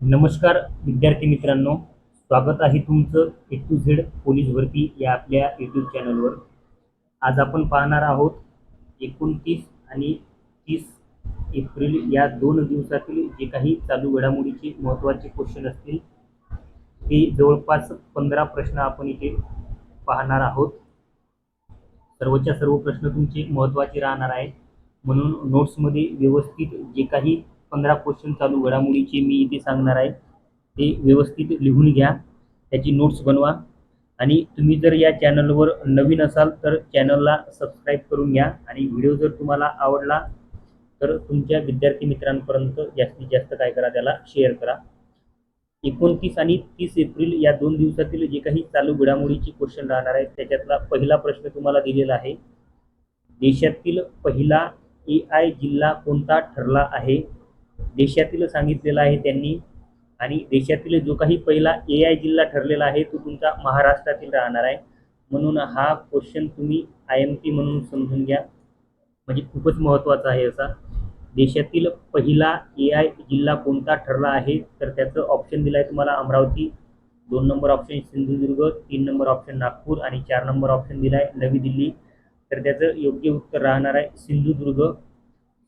नमस्कार विद्यार्थी मित्रांनो. स्वागत आहे तुमचं ए टू झेड पोलीस भरती या आपल्या यूट्यूब चॅनलवर आज आपण पाहणार आहोत एकोणतीस आणि तीस एप्रिल या दोन दिवसातील जे काही चालू घडामोडीचे महत्त्वाचे क्वेश्चन असतील ते जवळपास पंधरा प्रश्न आपण इथे पाहणार आहोत. सर्वच्या सर्व प्रश्न तुमचे महत्त्वाचे राहणार आहेत. म्हणून नोट्समध्ये व्यवस्थित जे काही पंधरा क्वेश्चन चालू. घडामोडीचे मी इथे सांगणार आहे. ते व्यवस्थित लिहून घ्या. त्याची नोट्स बनवा. आणि तुम्ही जर या चॅनलवर नवीन असाल तर चॅनलला सबस्क्राईब करून घ्या. आणि व्हिडिओ जर तुम्हाला आवडला तर तुमच्या विद्यार्थी मित्रांपर्यंत जास्तीत जास्त काय करा त्याला शेअर करा. एकोणतीस आणि तीस एप्रिल या दोन दिवसातील जे काही चालू घडामोडीचे क्वेश्चन राहणार आहेत त्याच्यातला पहिला प्रश्न तुम्हाला दिलेला आहे. देशातील पहिला ए आय जिल्हा कोणता ठरला आहे? देशातील सांगितलेलं आहे त्यांनी. आणि देशातील जो काही पहिला ए आय जिल्हा ठरलेला आहे तो तुमचा महाराष्ट्रातील राहणार आहे. म्हणून हा क्वेश्चन तुम्ही आय एम पी म्हणून समजून घ्या. म्हणजे खूपच महत्त्वाचा आहे असा. देशातील पहिला ए आय जिल्हा कोणता ठरला आहे तर त्याचं ऑप्शन दिलं आहे तुम्हाला अमरावती. दोन नंबर ऑप्शन सिंधुदुर्ग तीन नंबर ऑप्शन नागपूर आणि चार नंबर ऑप्शन दिला आहे नवी दिल्ली. तर त्याचं योग्य उत्तर राहणार आहे सिंधुदुर्ग.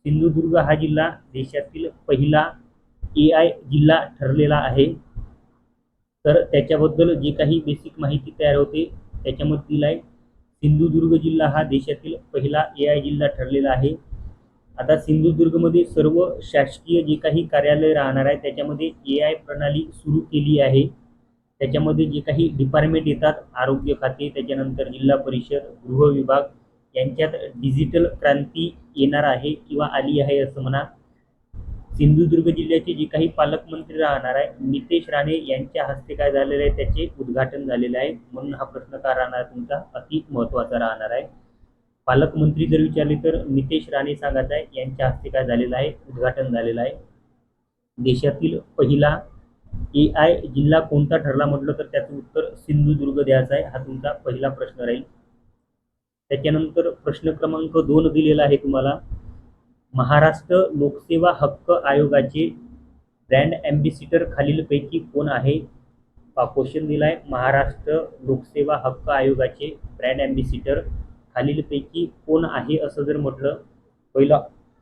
सिंधुदुर्ग हा जिल्हा देशातील पहिला ए आय जिल्हा ठरलेला आहे. तर त्याच्याबद्दल जे काही बेसिक माहिती तयार होते त्याच्यामध्ये दिला आहे सिंधुदुर्ग जिल्हा हा देशातील पहिला ए आय जिल्हा ठरलेला आहे. आता सिंधुदुर्गमध्ये सर्व शासकीय जे काही कार्यालय राहणार आहे त्याच्यामध्ये ए आय प्रणाली सुरू केली आहे. त्याच्यामध्ये जे काही डिपार्टमेंट येतात आरोग्य खाते त्याच्यानंतर जिल्हा परिषद गृह विभाग यांच्यात डिजिटल क्रांती येणार आहे किंवा आली आहे असं म्हणा. सिंधुदुर्ग जिल्ह्याचे जे काही पालकमंत्री राहणार आहे नितेश राणे यांच्या हस्ते काय झालेलं आहे त्याचे उद्घाटन झालेलं आहे. म्हणून हा प्रश्न का राहणार तुमचा? अति महत्त्वाचा राहणार आहे. पालकमंत्री जर विचारले तर नितेश राणे सांगायचं आहे यांच्या हस्ते काय झालेलं आहे? उद्घाटन झालेलं आहे. देशातील पहिला ए आय जिल्हा कोणता ठरला म्हटलं तर त्याचं उत्तर सिंधुदुर्ग द्यायचं आहे. हा तुमचा पहिला प्रश्न राहील. त्याच्यानंतर प्रश्न क्रमांक दोन दिलेला आहे तुम्हाला. महाराष्ट्र लोकसेवा हक्क आयोगाचे ब्रँड ॲम्बेसिडर खालीलपैकी कोण आहे? क्वेश्चन दिला आहे महाराष्ट्र लोकसेवा हक्क आयोगाचे ब्रँड ॲम्बेसिडर खालीलपैकी कोण आहे असं जर म्हटलं? पहिला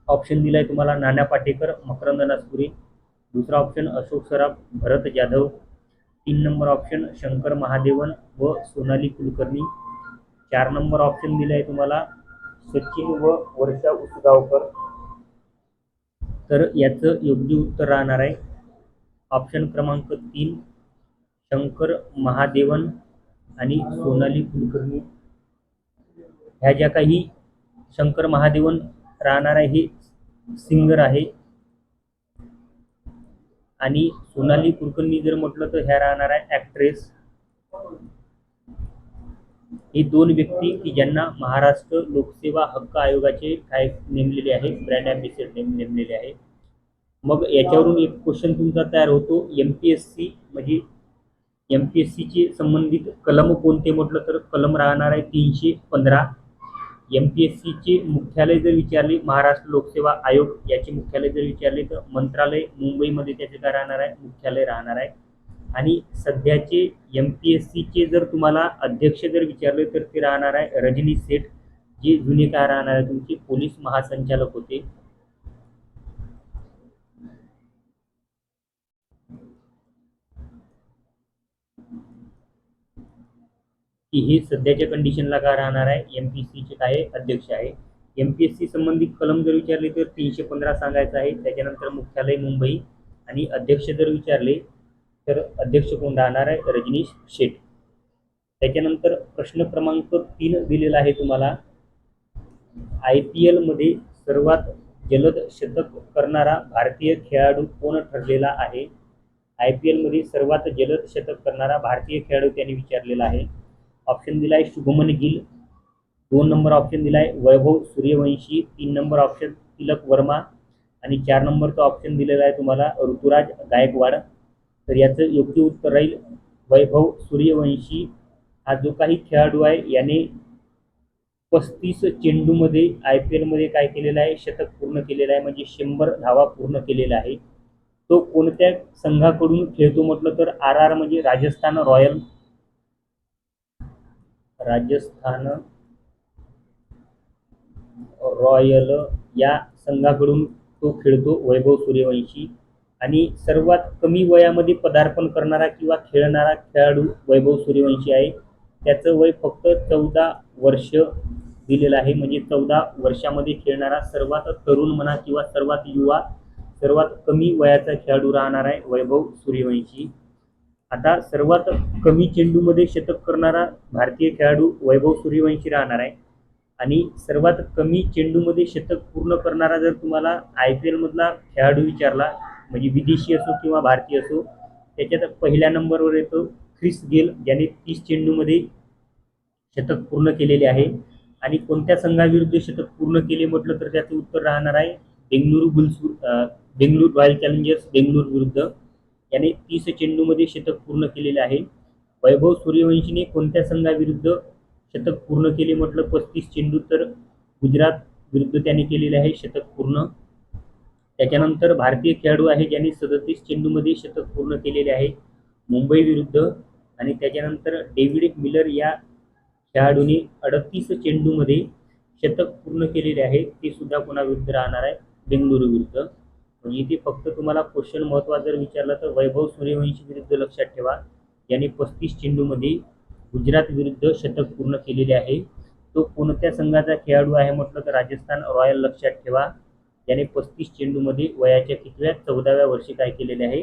ऑप्शन दिला आहे तुम्हाला नाना पाटेकर मकरंद नासपुरे. दुसरा ऑप्शन अशोक सराफ भरत जाधव. तीन नंबर ऑप्शन शंकर महादेवन व सोनाली कुलकर्णी. चार नंबर ऑप्शन दिलं आहे तुम्हाला. सचिन व वर्षा उसगावकर. तर याचं योग्य उत्तर राहणार आहे. ऑप्शन क्रमांक तीन शंकर महादेवन आणि सोनाली कुलकर्णी. ह्या ज्या काही शंकर महादेवन राहणार आहे हे सिंगर आहे. आणि सोनाली कुलकर्णी जर म्हटलं तर ह्या राहणार आहे ॲक्ट्रेस हे दोन व्यक्ती की ज्यांना महाराष्ट्र लोकसेवा हक्क आयोगाचे काय नेमलेले आहे ब्रँड ॲम्बेसिडर नेम नेमलेले आहे. मग याच्यावरून एक क्वेश्चन तुमचा तयार होतो एम पी एस सी म्हणजे एम पी एस सीचे संबंधित कलम कोणते म्हटलं तर कलम राहणार आहे तीनशे पंधरा. एम पी एस सीचे मुख्यालय जर विचारले महाराष्ट्र लोकसेवा आयोग याचे मुख्यालय जर विचारले तर मंत्रालय मुंबईमध्ये त्याचे काय राहणार आहे? मुख्यालय राहणार आहे. आणि सध्याचे एम पी एस सीचे जर तुम्हाला अध्यक्ष जर विचारले तर ते राहणार आहे रजनी सेठ जे जुने काय राहणार आहे तुमचे पोलीस महासंचालक होते. की हे सध्याच्या कंडिशनला काय राहणार आहे? एम पी सीचे काय अध्यक्ष आहे? एम पी एस सी संबंधित कलम जर विचारले तर तीनशे पंधरा सांगायचं आहे. त्याच्यानंतर मुख्यालय मुंबई आणि अध्यक्ष जर विचारले तर अध्यक्ष कोण राहणार आहे? रजनीश शेठ त्याच्यानंतर प्रश्न क्रमांक तीन दिलेला आहे तुम्हाला. आय पी एलमध्ये सर्वात जलद शतक करणारा भारतीय खेळाडू कोण ठरलेला आहे? आय पी एलमध्ये सर्वात जलद शतक करणारा भारतीय खेळाडू त्यांनी विचारलेला आहे. ऑप्शन दिला आहे शुभमन गिल. दोन नंबर ऑप्शन दिला आहे वैभव सूर्यवंशी. तीन नंबर ऑप्शन तिलक वर्मा. आणि चार नंबरचा ऑप्शन दिलेला आहे तुम्हाला ऋतुराज गायकवाड. तर याचं योग्य उत्तर राहील. वैभव सूर्यवंशी हा जो काही खेळाडू आहे याने पस्तीस चेंडूमध्ये आय पी एलमध्ये काय केलेलं आहे शतक पूर्ण केलेलं आहे म्हणजे शंभर धावा पूर्ण केलेला आहे. तो कोणत्या संघाकडून खेळतो म्हटलं तर आर आर म्हणजे राजस्थान रॉयल. राजस्थान रॉयल या संघाकडून तो खेळतो वैभव सूर्यवंशी. आणि सर्वात कमी वयामध्ये पदार्पण करणारा किंवा खेळणारा खेळाडू वैभव सूर्यवंशी आहे. त्याचं वय फक्त चौदा वर्ष दिलेलं आहे. म्हणजे चौदा वर्षामध्ये खेळणारा सर्वात तरुण म्हणा किंवा सर्वात युवा सर्वात कमी वयाचा खेळाडू राहणार आहे वैभव सूर्यवंशी. आता सर्वात कमी चेंडूमध्ये शतक करणारा भारतीय खेळाडू वैभव सूर्यवंशी राहणार आहे. आणि सर्वात कमी चेंडूमध्ये शतक पूर्ण करणारा जर तुम्हाला आय पी एलमधला खेळाडू विचारला म्हणजे विदेशी असो किंवा भारतीय असो त्याच्यात पहिल्या नंबरवर येतो ख्रिस गेल ज्याने तीस चेंडूमध्ये शतक पूर्ण केलेले आहे. आणि कोणत्या संघाविरुद्ध शतक पूर्ण केले म्हटलं तर त्याचं उत्तर राहणार आहे Bengaluru Bulls Bengaluru Royal Challengers Bengaluru विरुद्ध. याने तीस चेंडूमध्ये शतक पूर्ण केलेले आहे. वैभव सूर्यवंशीने कोणत्या संघाविरुद्ध शतक पूर्ण केले म्हटलं? पस्तीस चेंडू तर गुजरात विरुद्ध त्याने केलेले आहे शतक पूर्ण. त्याच्यानंतर भारतीय खेळाडू आहे ज्यांनी सदतीस चेंडूमध्ये शतक पूर्ण केलेले आहे. मुंबई विरुद्ध आणि त्याच्यानंतर डेव्हिड मिलर या खेळाडूने अडतीस चेंडूमध्ये शतक पूर्ण केलेले आहे. ते सुद्धा कोणाविरुद्ध राहणार आहे? बेंगळुरू विरुद्ध. म्हणजे इथे फक्त तुम्हाला क्वेश्चन महत्त्वाचा जर विचारला तर वैभव सूर्यवंशी विरुद्ध लक्षात ठेवा. याने पस्तीस चेंडूमध्ये गुजरात विरुद्ध शतक पूर्ण केलेले आहे. तो कोणत्या संघाचा खेळाडू आहे म्हटलं तर राजस्थान रॉयल लक्षात ठेवा. याने पस्तीस चेंडूमध्ये वयाच्या कितव्या चौदाव्या वर्षी काय केलेले आहे?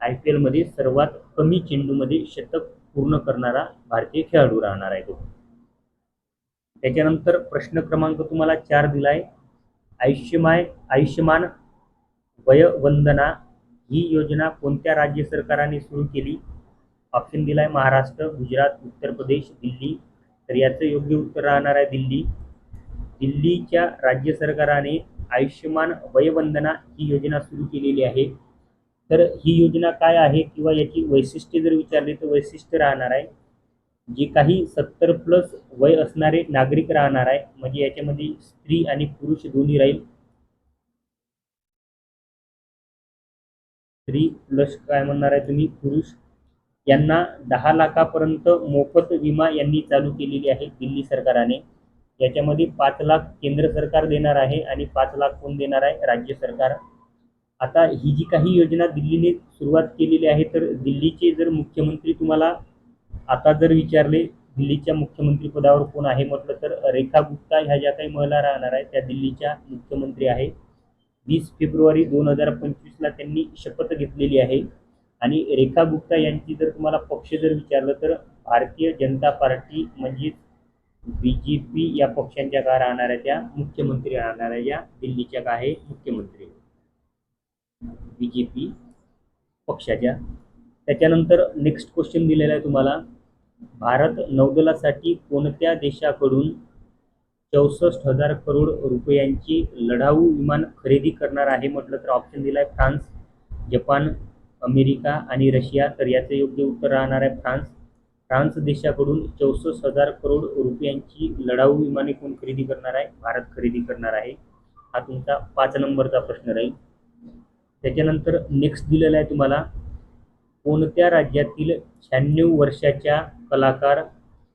आय पी एलमध्ये सर्वात कमी चेंडूमध्ये शतक पूर्ण करणारा भारतीय खेळाडू राहणार आहे तो. त्याच्यानंतर प्रश्न क्रमांक तुम्हाला चार दिलाय. आयुष्यमाय आयुष्यमान वयवंदना ही योजना कोणत्या राज्य सरकाराने सुरू केली? ऑप्शन दिलाय महाराष्ट्र गुजरात उत्तर प्रदेश दिल्ली. तर याचं योग्य उत्तर राहणार आहे दिल्ली. दिल्लीच्या राज्य सरकाराने आयुष्यमान वयवंदना ही योजना सुरू केलेली आहे. तर ही योजना काय आहे किंवा याची वैशिष्ट्ये जर विचारली तर वैशिष्ट्य राहणार आहे. जे काही सत्तर प्लस वय असणारे नागरिक राहणार आहे म्हणजे याच्यामध्ये स्त्री आणि पुरुष दोन्ही राहील. स्त्री प्लस काय म्हणणार आहे तुम्ही? पुरुष. यांना दहा लाखापर्यंत मोफत विमा यांनी चालू केलेली आहे दिल्ली सरकारने. याच्यामध्ये पाच लाख केंद्र सरकार देणार आहे आणि पाच लाख कोण देणार आहे? राज्य सरकार. आता ही जी काही योजना दिल्लीने सुरुवात केलेली आहे तर दिल्लीचे जर मुख्यमंत्री तुम्हाला आता जर विचारले दिल्लीच्या मुख्यमंत्री पदावर कोण आहे म्हटलं तर रेखा गुप्ता ह्या ज्या काही महिला राहणार आहेत त्या दिल्लीच्या मुख्यमंत्री आहे. वीस फेब्रुवारी दोन हजार पंचवीसला त्यांनी शपथ घेतलेली आहे. आणि रेखा गुप्ता यांची जर तुम्हाला पक्ष जर विचारलं तर भारतीय जनता पार्टी म्हणजेच बी जे पी या पक्षांच्या काय आहे त्या मुख्यमंत्री राहणाऱ्या या? दिल्लीच्या काय आहे मुख्यमंत्री? बी जे पी पक्षाच्या. त्याच्यानंतर नेक्स्ट क्वेश्चन दिलेला आहे तुम्हाला. भारत नौदलासाठी कोणत्या देशाकडून चौसष्ट हजार करोड रुपयांची लढाऊ विमान खरेदी करणार आहे म्हटलं तर ऑप्शन दिला आहे फ्रान्स जपान अमेरिका आणि रशिया. तर याचं योग्य उत्तर राहणार आहे फ्रान्स. फ्रान्स देशाकडून चौसष्ट हजार करोड रुपयांची लढाऊ विमाने कोण खरेदी करणार आहे? भारत खरेदी करणार आहे. हा तुमचा पाच नंबरचा प्रश्न राहील. त्याच्यानंतर नेक्स्ट दिलेला आहे तुम्हाला कोणत्या राज्यातील शहाण्णव वर्षाच्या कलाकार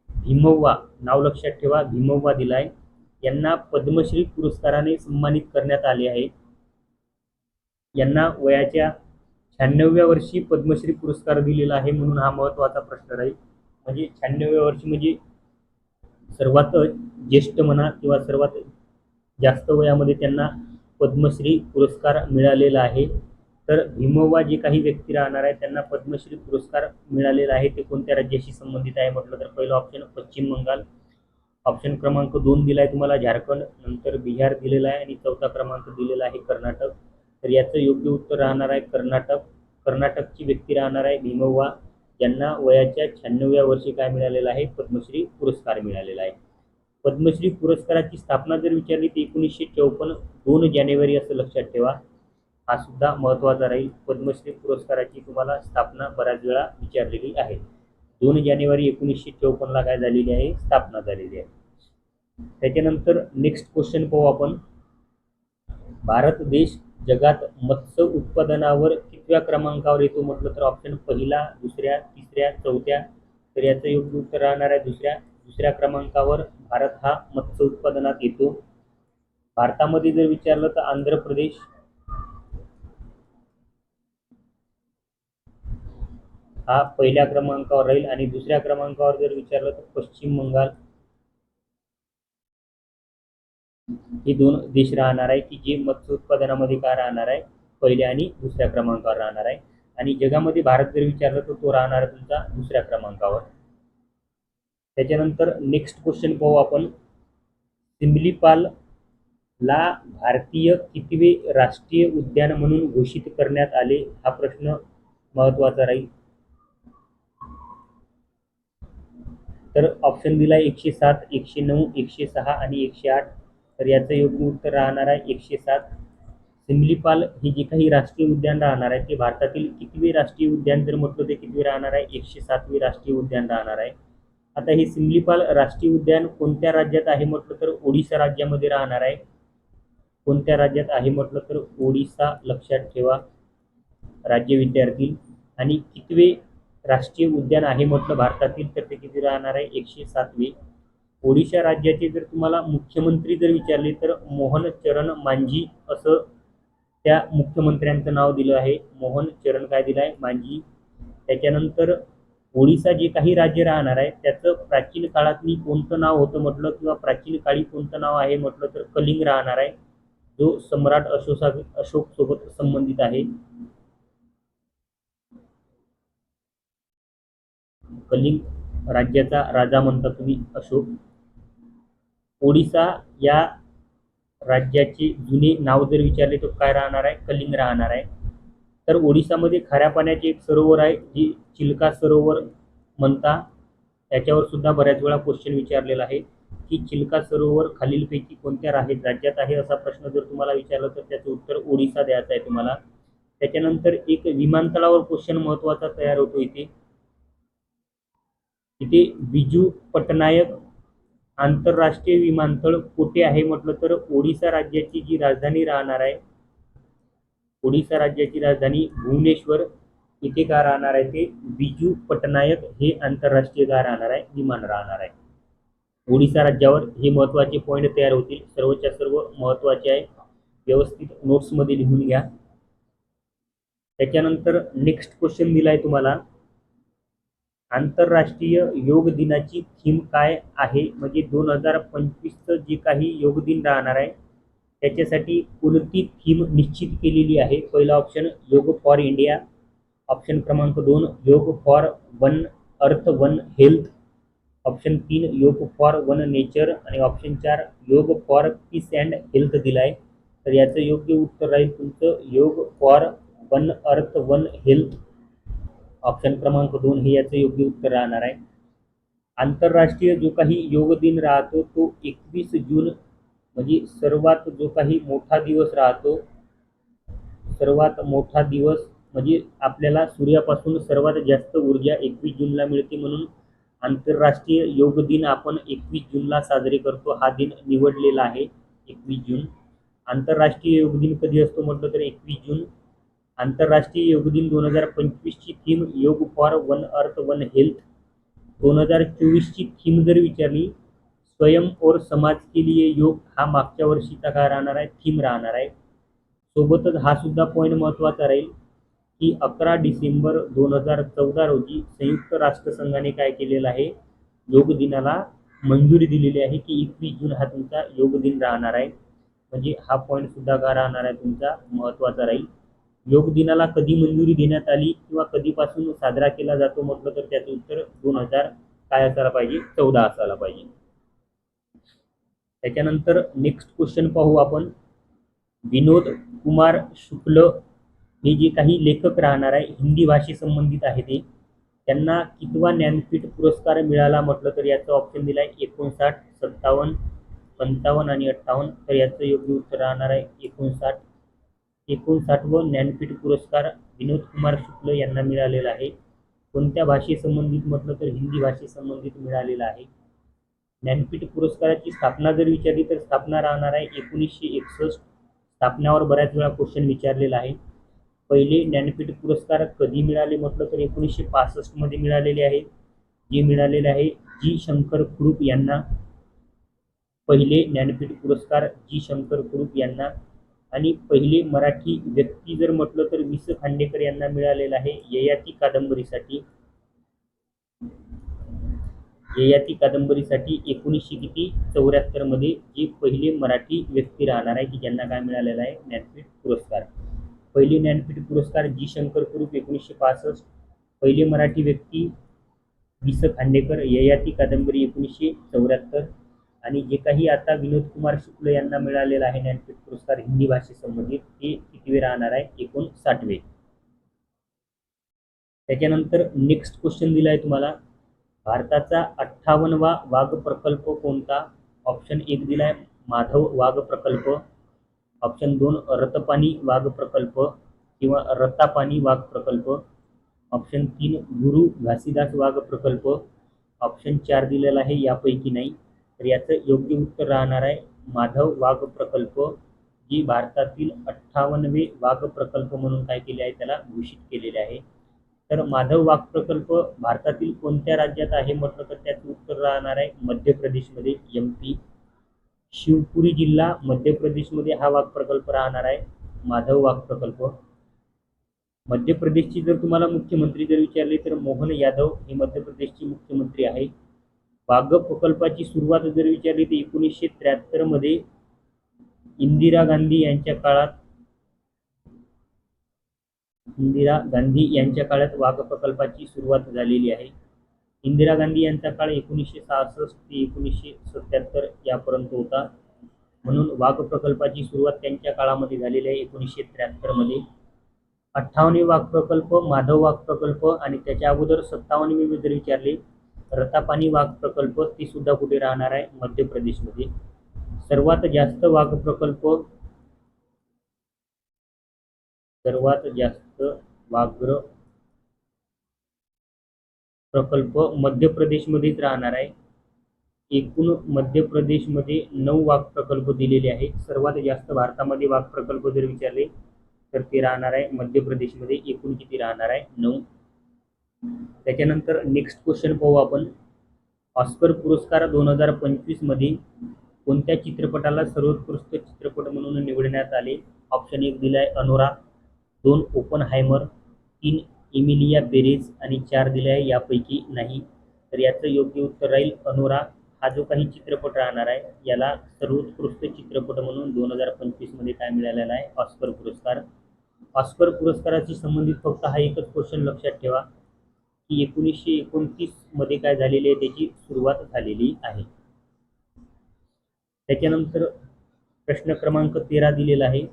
भीमव्वा नाव लक्षात ठेवा भीमव्वा दिलाय. यांना पद्मश्री पुरस्काराने सन्मानित करण्यात आले आहे. यांना वयाच्या शहाण्णव्या वर्षी पद्मश्री पुरस्कार दिलेला आहे म्हणून हा महत्त्वाचा प्रश्न राहील. म्हणजे शहाण्णव्या वर्षी म्हणजे सर्वात ज्येष्ठ म्हणा किंवा सर्वात जास्त वयामध्ये त्यांना पद्मश्री पुरस्कार मिळालेला आहे. तर भीमवा जे काही व्यक्ती राहणार आहे त्यांना पद्मश्री पुरस्कार मिळालेला आहे ते कोणत्या राज्याशी संबंधित आहे म्हटलं तर पहिलं ऑप्शन पश्चिम बंगाल. ऑप्शन क्रमांक दोन दिला आहे तुम्हाला झारखंड नंतर बिहार दिलेला आहे आणि चौथा क्रमांक दिलेला आहे कर्नाटक. तर याचं योग्य उत्तर राहणार आहे कर्नाटक. कर्नाटकची व्यक्ती राहणार आहे भीमव्वा ज्यांना वयाच्या शहाण्णव्या वर्षी काय मिळालेलं आहे? पद्मश्री पुरस्कार मिळालेला आहे. पद्मश्री पुरस्काराची स्थापना जर विचारली तर एकोणीसशे चौपन्न दोन जानेवारी असं लक्षात ठेवा. हा सुद्धा महत्त्वाचा राहील. पद्मश्री पुरस्काराची तुम्हाला स्थापना बऱ्याच वेळा विचारलेली आहे. दोन जानेवारी एकोणीसशे चौपन्नला काय झालेली आहे? स्थापना झालेली आहे. त्याच्यानंतर नेक्स्ट क्वेश्चन पाहू आपण. भारत देश जगात मत्स्य उत्पादनावर कितव्या क्रमांकावर येतो म्हटलं तर ऑप्शन पहिला दुसऱ्या तिसऱ्या चौथ्या. तर याचं योग्य उत्तर राहणार आहे दुसऱ्या. दुसऱ्या क्रमांकावर भारत हा मत्स्य उत्पादनात येतो. भारतामध्ये जर विचारलं तर आंध्र प्रदेश. हा पहिल्या क्रमांकावर राहील आणि दुसऱ्या क्रमांकावर जर विचारलं तर पश्चिम बंगाल. हे दोन देश राहणार आहे की जे मत्स्य उत्पादनामध्ये काय राहणार आहे? पहिल्या आणि दुसऱ्या क्रमांकावर राहणार आहे. आणि जगामध्ये भारत जर विचारलं तर तो राहणार आहे तुमचा दुसऱ्या क्रमांकावर. त्याच्यानंतर नेक्स्ट क्वेश्चन पाहू आपण. सिमलीपाल ला भारतीय कितवे राष्ट्रीय उद्यान म्हणून घोषित करण्यात आले? हा प्रश्न महत्त्वाचा राहील. तर ऑप्शन दिला एकशे सात एकशे नऊ एकशे सहा आणि एकशे आठ. तर याचं योग्य उत्तर राहणार आहे एकशे सात. सिमलीपाल हे जे काही राष्ट्रीय उद्यान राहणार आहे ते भारतातील कितवे राष्ट्रीय उद्यान जर म्हटलं ते कितवे राहणार आहे? एकशे सातवे राष्ट्रीय उद्यान राहणार आहे. आता हे सिमलीपाल राष्ट्रीय उद्यान कोणत्या राज्यात आहे म्हटलं तर ओडिसा राज्यामध्ये राहणार आहे. कोणत्या राज्यात आहे म्हटलं तर ओडिसा लक्षात ठेवा राज्य विद्यार्थी. आणि कितवे राष्ट्रीय उद्यान आहे म्हटलं भारतातील तर ते किती राहणार आहे? एकशे सातवे. ओडिशा राज्याचे जर तुम्हाला मुख्यमंत्री जर विचारले तर मोहन चरण मांझी असं त्या मुख्यमंत्र्यांचं नाव दिलं आहे. मोहन चरण काय दिलं आहे मांझी. त्याच्यानंतर ओडिसा जे काही राज्य राहणार आहे त्याचं प्राचीन काळातली कोणतं नाव होतं म्हटलं किंवा प्राचीन काळी कोणतं नाव आहे म्हटलं तर कलिंग राहणार आहे. जो सम्राट अशोका अशोक सोबत संबंधित आहे. कलिंग राज्याचा राजा म्हणता तुम्ही अशोक. ओडिसा या राज्याची जुने नाव जर विचारले तर काय राहणार आहे? कलिंग राहणार आहे. तर ओडिसामध्ये खाऱ्या पाण्याचे एक सरोवर आहे जी चिल्का सरोवर म्हणता. त्याच्यावर सुद्धा बऱ्याच वेळा क्वेश्चन विचारलेला आहे की चिल्का सरोवर खालीलपैकी कोणत्या राहत? राज्यात आहे असा प्रश्न जर तुम्हाला विचारला तर त्याचं उत्तर ओडिसा द्यायचं आहे तुम्हाला. त्याच्यानंतर एक विमानतळावर क्वेश्चन महत्त्वाचा तयार होतो इथे. इथे बिजू पटनायक आंतरराष्ट्रीय विमानतळ कुठे आहे म्हटलं तर ओडिसा राज्याची जी राजधानी राहणार आहे ओडिसा राज्याची राजधानी भुवनेश्वर इथे का राहणार आहे ते बिजू पटनायक हे आंतरराष्ट्रीय का राहणार आहे विमान राहणार आहे. ओडिसा राज्यावर हे महत्त्वाचे पॉईंट तयार होतील. सर्वच्या सर्व महत्त्वाचे आहे. व्यवस्थित नोट्समध्ये लिहून घ्या. त्याच्यानंतर नेक्स्ट क्वेश्चन दिला आहे तुम्हाला. आंतरराष्ट्रीय योग दिनाची थीम काय आहे? म्हणजे दोन हजार पंचवीसचं जे काही योग दिन राहणार आहे त्याच्यासाठी कोणती थीम निश्चित केलेली आहे? पहिला ऑप्शन योग फॉर इंडिया ऑप्शन क्रमांक दोन yoga for one earth one health option तीन योग फॉर वन नेचर आणि ऑप्शन चार yoga for peace and health दिला आहे तर याचं योग्य उत्तर राहील तुमचं yoga for one earth one health option क्रमांक दोन हे याचं योग्य उत्तर राहणार आहे. आंतरराष्ट्रीय जो काही योग दिन राहतो तो एकवीस जून म्हणजे सर्वात जो काही मोठा दिवस राहतो सर्वात मोठा दिवस म्हणजे आपल्याला सूर्यापासून सर्वात जास्त ऊर्जा एकवीस जूनला मिळते म्हणून आंतरराष्ट्रीय योग दिन आपण एकवीस जूनला साजरे करतो. हा दिन निवडलेला आहे एकवीस जून. आंतरराष्ट्रीय योग दिन कधी असतो म्हटलं तर एकवीस जून आंतरराष्ट्रीय योग दिन दोन हजार पंचवीसची theme yoga for one earth one health. दोन हजार चोवीसची थीम जर विचारली स्वयं और समाज के लिए योग हा मागच्या वर्षीचा काय राहणार आहे? थीम राहणार आहे. सोबतच हा सुद्धा पॉईंट महत्त्वाचा राहील की अकरा डिसेंबर दोन हजार चौदा रोजी संयुक्त राष्ट्रसंघाने काय केलेलं आहे? योग दिनाला मंजुरी दिलेली आहे की एकवीस जून हा तुमचा योग दिन राहणार आहे. म्हणजे हा पॉईंट सुद्धा काय राहणार आहे? तुमचा महत्त्वाचा राहील. योग दिनाला कधी मंजुरी देण्यात आली किंवा कधीपासून साजरा केला जातो म्हटलं तर त्याचं उत्तर दोन हजार काय असायला पाहिजे? चौदा असायला पाहिजे. त्याच्यानंतर नेक्स्ट क्वेश्चन पाहू आपण. विनोद कुमार शुक्ल हे जे काही लेखक राहणार आहे हिंदी भाषेसंबंधित आहे ते त्यांना कितवा ज्ञानपीठ पुरस्कार मिळाला म्हटलं तर याचं ऑप्शन दिलं आहे एकोणसाठ सत्तावन्न पंचावन्न आणि अठ्ठावन्न तर याचं योग्य उत्तर राहणार आहे एकोणसाठ. एकोणसाठवं ज्ञानपीठ पुरस्कार विनोद कुमार शुक्ल यांना मिळालेला आहे. कोणत्या भाषेसंबंधित म्हटलं तर हिंदी भाषेसंबंधित मिळालेला आहे? ज्ञानपीठ पुरस्काराची स्थापना जर विचारली तर स्थापना राहणार आहे एकोणीसशे एकसष्ट. स्थापनावर बऱ्याच वेळा क्वेश्चन विचारलेला आहे. पहिले ज्ञानपीठ पुरस्कार कधी मिळाले म्हटलं तर एकोणीसशे पासष्टमध्ये मिळालेले आहे. जे मिळालेले आहे जी शंकर कुरूप यांना. पहिले ज्ञानपीठ पुरस्कार जी शंकर कुरूप यांना. आणि पहिले मराठी व्यक्ती जर म्हटलं तर वि स खांडेकर यांना मिळालेलं आहे ययाती कादंबरीसाठी. ययाती कादंबरीसाठी एकोणीसशे किती? चौऱ्याहत्तरमध्ये जे पहिले मराठी व्यक्ती राहणार आहे की ज्यांना काय मिळालेला आहे? ज्ञानपीठ पुरस्कार. पहिले ज्ञानपीठ पुरस्कार जी शंकर कुरूप एकोणीसशे पासष्ट. पहिले मराठी व्यक्ती वि स खांडेकर ययाती कादंबरी एकोणीसशे चौऱ्याहत्तर. आणि जे काही आता विनोद कुमार शुक्ल यांना मिळालेला आहे ज्ञानपीठ पुरस्कार हिंदी भाषेसंबंधित ते कितवे राहणार आहे? एकोणसाठवे. त्याच्यानंतर नेक्स्ट क्वेश्चन दिला आहे तुम्हाला. भारताचा अठ्ठावन्नवा वाघ प्रकल्प कोणता? ऑप्शन एक दिला आहे माधव वाघ प्रकल्प. ऑप्शन दोन रतपानी वाघ प्रकल्प किंवा रतापानी वाघ प्रकल्प. ऑप्शन तीन गुरु घासीदास वाघ प्रकल्प. ऑप्शन चार दिलेला आहे यापैकी नाही. तर याचं योग्य उत्तर राहणार आहे माधव वाघ प्रकल्प जी भारतातील अठ्ठावन्नवे वाघ प्रकल्प म्हणून काय केले आहे त्याला घोषित केलेले आहे. तर माधव वाघ प्रकल्प भारतातील कोणत्या राज्यात आहे म्हटलं तर त्याचं उत्तर राहणार आहे मध्य प्रदेशमध्ये एम पी शिवपुरी जिल्हा मध्य प्रदेशमध्ये हा वाघ प्रकल्प राहणार आहे माधव वाघ प्रकल्प. मध्य प्रदेशची जर तुम्हाला मुख्यमंत्री जर विचारले तर मोहन यादव हे मध्य प्रदेशचे मुख्यमंत्री आहे वाघ प्रकल्पाची सुरुवात जर विचारली तर एकोणीसशे त्र्याहत्तरमध्ये इंदिरा गांधी यांच्या काळात इंदिरा गांधी यांच्या काळात वाघ प्रकल्पाची सुरुवात झालेली आहे. इंदिरा गांधी यांचा काळ एकोणीसशे सहासष्ट ते एकोणीसशे सत्याहत्तर यापर्यंत होता. म्हणून वाघ प्रकल्पाची सुरुवात त्यांच्या काळामध्ये झालेली आहे एकोणीसशे त्र्याहत्तरमध्ये अठ्ठावन्न वाघ प्रकल्प माधव वाघ प्रकल्प आणि त्याच्या अगोदर सत्तावन्न मी जर विचारले रतापानी वाघ प्रकल्प ते सुद्धा कुठे राहणार आहे? मध्य प्रदेशमध्ये. सर्वात जास्त वाघ प्रकल्प सर्वात जास्त वाघ्र प्रकल्प मध्य प्रदेशमध्येच राहणार आहे. एकूण मध्य प्रदेशमध्ये नऊ वाघ प्रकल्प दिलेले आहे सर्वात जास्त भारतामध्ये वाघ प्रकल्प जर विचारले तर ते राहणार आहे मध्य प्रदेशमध्ये एकूण किती राहणार आहे? नऊ. त्याच्यानंतर नेक्स्ट क्वेश्चन पाहू आपण. ऑस्कर पुरस्कार दोन हजार पंचवीसमध्ये कोणत्या चित्रपटाला सर्वोत्कृष्ट चित्रपट म्हणून निवडण्यात आले? ऑप्शन एक दिला आहे अनोरा दोन ओपन हायमर तीन इमिलिया बेरेज आणि चार दिले आहे यापैकी नाही. तर याचं योग्य उत्तर राहील अनोरा. हा जो काही चित्रपट राहणार आहे याला सर्वोत्कृष्ट चित्रपट म्हणून दोन हजार पंचवीसमध्ये काय मिळालेला आहे? ऑस्कर पुरस्कार. ऑस्कर पुरस्काराशी संबंधित फक्त हा एकच क्वेश्चन लक्षात ठेवा. ही एकोणीसशे एकोणतीसमध्ये काय झालेली आहे त्याची सुरुवात झालेली आहे. त्याच्यानंतर प्रश्न क्रमांक तेरा दिलेला आहे.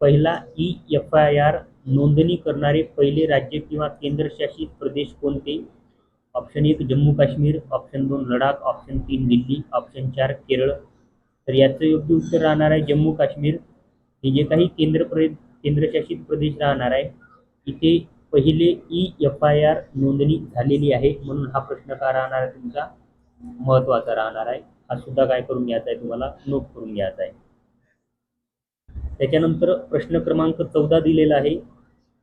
पहिला ई एफ आय आर नोंदणी करणारे पहिले राज्य किंवा केंद्रशासित प्रदेश कोणते? ऑप्शन एक जम्मू काश्मीर ऑप्शन दोन लडाख ऑप्शन तीन दिल्ली ऑप्शन चार केरळ. तर याचं योग्य उत्तर राहणार आहे जम्मू काश्मीर. हे जे काही केंद्र प्र केंद्रशासित प्रदेश राहणार आहे इथे पहिले ई एफ आय आर नोंदणी झालेली आहे म्हणून हा प्रश्न का राहणार आहे तुमचा? महत्त्वाचा राहणार आहे. हा सुद्धा काय करून घ्यायचा आहे तुम्हाला? नोट करून घ्यायचा आहे. त्याच्यानंतर प्रश्न क्रमांक चौदा दिलेला आहे.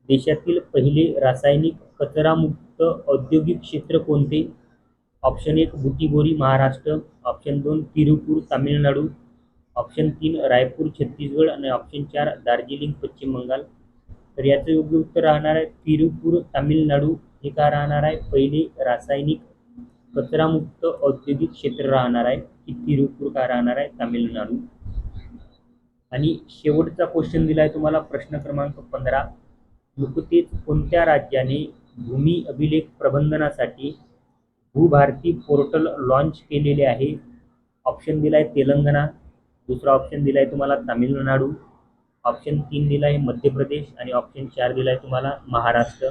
देशातील पहिले रासायनिक कचरामुक्त औद्योगिक क्षेत्र कोणते? ऑप्शन एक बुटीबोरी महाराष्ट्र. ऑप्शन दोन तिरुपूर तामिळनाडू. ऑप्शन तीन रायपूर छत्तीसगड. आणि ऑप्शन चार दार्जिलिंग पश्चिम बंगाल. तर याचं योग्य उत्तर राहणार आहे तिरुपूर तामिळनाडू. हे का राहणार आहे? पहिले रासायनिक कचरामुक्त औद्योगिक क्षेत्र राहणार आहे की तिरुपूर का राहणार आहे? तामिळनाडू. आणि शेवटचा क्वेश्चन दिला आहे तुम्हाला प्रश्न क्रमांक पंधरा. नुकतेच कोणत्या राज्याने भूमी अभिलेख प्रबंधनासाठी भूभारती पोर्टल लॉन्च केलेले आहे? ऑप्शन दिला आहे तेलंगणा. दुसरा ऑप्शन दिला आहे तुम्हाला तामिळनाडू. ऑप्शन तीन दिला आहे मध्य प्रदेश आणि ऑप्शन चार दिला आहे तुम्हाला महाराष्ट्र.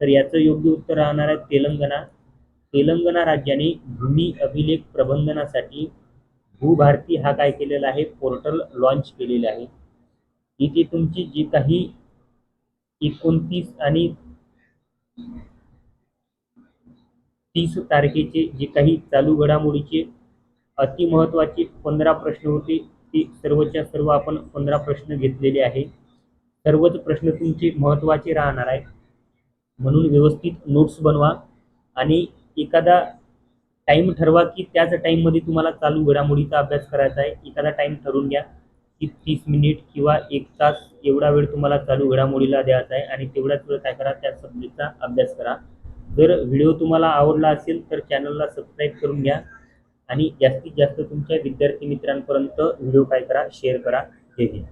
तर याचं योग्य उत्तर राहणार आहे तेलंगणा. तेलंगणा राज्याने भूमी अभिलेख प्रबंधनासाठी भूभारती हा काय केलेला आहे? पोर्टल लॉन्च केलेला आहे. इथे तुमची जी काही एकोणतीस आणि तीस तारखेचे जे काही चालू घडामोडीचे अतिमहत्वाचे पंधरा प्रश्न होते ती सर्वच्या सर्व आपण पंधरा प्रश्न घेतलेले आहे. सर्वच प्रश्न तुमचे महत्त्वाचे राहणार आहे म्हणून व्यवस्थित नोट्स बनवा आणि एखादा टाईम ठरवा की त्याच टाईममध्ये तुम्हाला चालू घडामोडीचा अभ्यास करायचा आहे. एखादा टाईम ठरवून घ्या की तीस मिनिट किंवा एक तास एवढा वेळ तुम्हाला चालू घडामोडीला द्यायचा आहे आणि तेवढ्याच वेळ काय करा त्या सब्जेक्टचा अभ्यास करा. जर व्हिडिओ तुम्हाला आवडला असेल तर चॅनलला सबस्क्राईब करून घ्या. आणि जास्तीत जास्त तुमच्या विद्यार्थी मित्रांपर्यंत व्हिडिओ काय करा शेअर करा. हे घ्या